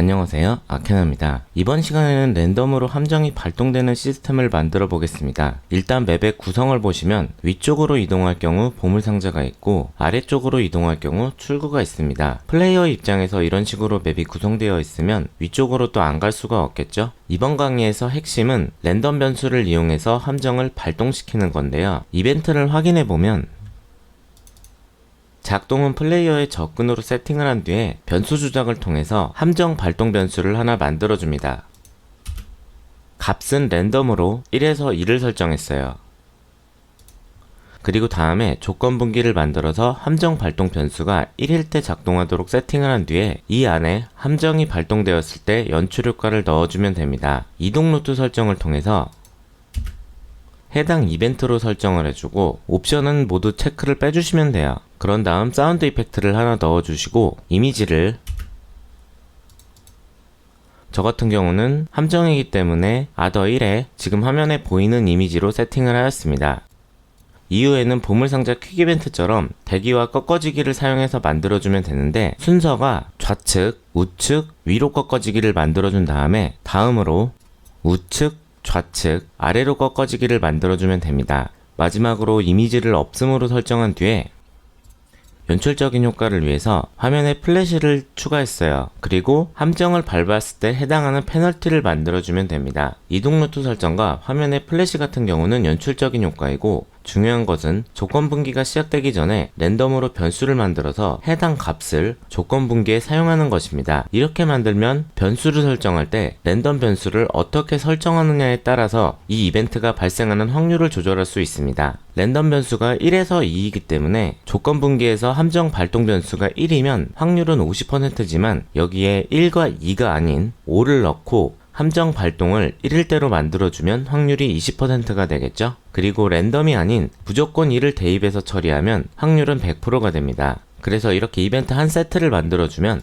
안녕하세요. 아케나입니다. 이번 시간에는 랜덤으로 함정이 발동되는 시스템을 만들어 보겠습니다. 일단 맵의 구성을 보시면 위쪽으로 이동할 경우 보물상자가 있고 아래쪽으로 이동할 경우 출구가 있습니다. 플레이어 입장에서 이런 식으로 맵이 구성되어 있으면 위쪽으로 또 안 갈 수가 없겠죠? 이번 강의에서 핵심은 랜덤 변수를 이용해서 함정을 발동시키는 건데요. 이벤트를 확인해 보면 작동은 플레이어의 접근으로 세팅을 한 뒤에 변수 조작을 통해서 함정 발동 변수를 하나 만들어줍니다. 값은 랜덤으로 1에서 2를 설정했어요. 그리고 다음에 조건 분기를 만들어서 함정 발동 변수가 1일 때 작동하도록 세팅을 한 뒤에 이 안에 함정이 발동되었을 때 연출 효과를 넣어주면 됩니다. 이동 루트 설정을 통해서 해당 이벤트로 설정을 해주고 옵션은 모두 체크를 빼주시면 돼요. 그런 다음 사운드 이펙트를 하나 넣어주시고 이미지를 저 같은 경우는 함정이기 때문에 아더 1에 지금 화면에 보이는 이미지로 세팅을 하였습니다. 이후에는 보물상자 퀵 이벤트처럼 대기와 꺾어지기를 사용해서 만들어주면 되는데 순서가 좌측, 우측, 위로 꺾어지기를 만들어준 다음에 다음으로 우측, 좌측, 아래로 꺾어지기를 만들어주면 됩니다. 마지막으로 이미지를 없음으로 설정한 뒤에 연출적인 효과를 위해서 화면에 플래시를 추가했어요. 그리고 함정을 밟았을 때 해당하는 페널티를 만들어주면 됩니다. 이동 루트 설정과 화면에 플래시 같은 경우는 연출적인 효과이고 중요한 것은 조건 분기가 시작되기 전에 랜덤으로 변수를 만들어서 해당 값을 조건 분기에 사용하는 것입니다. 이렇게 만들면 변수를 설정할 때 랜덤 변수를 어떻게 설정하느냐에 따라서 이 이벤트가 발생하는 확률을 조절할 수 있습니다. 랜덤 변수가 1에서 2이기 때문에 조건 분기에서 함정 발동 변수가 1이면 확률은 50%지만 여기에 1과 2가 아닌 5를 넣고 함정 발동을 1일대로 만들어주면 확률이 20%가 되겠죠? 그리고 랜덤이 아닌 무조건 1을 대입해서 처리하면 확률은 100%가 됩니다. 그래서 이렇게 이벤트 한 세트를 만들어주면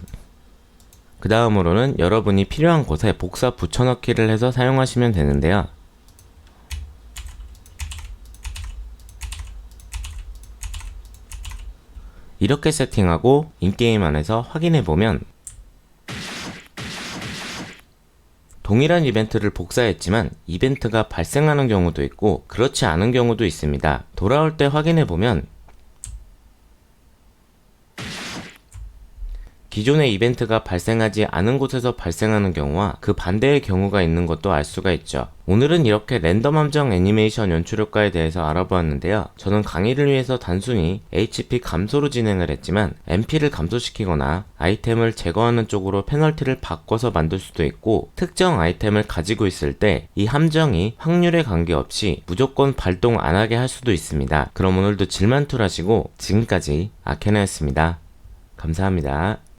그 다음으로는 여러분이 필요한 곳에 복사 붙여넣기를 해서 사용하시면 되는데요. 이렇게 세팅하고 인게임 안에서 확인해보면 동일한 이벤트를 복사했지만 이벤트가 발생하는 경우도 있고 그렇지 않은 경우도 있습니다. 돌아올 때 확인해보면 기존의 이벤트가 발생하지 않은 곳에서 발생하는 경우와 그 반대의 경우가 있는 것도 알 수가 있죠. 오늘은 이렇게 랜덤 함정 애니메이션 연출 효과에 대해서 알아보았는데요. 저는 강의를 위해서 단순히 HP 감소로 진행을 했지만 MP를 감소시키거나 아이템을 제거하는 쪽으로 페널티를 바꿔서 만들 수도 있고 특정 아이템을 가지고 있을 때 이 함정이 확률에 관계없이 무조건 발동 안 하게 할 수도 있습니다. 그럼 오늘도 질만툴 하시고 지금까지 아케나였습니다. 감사합니다.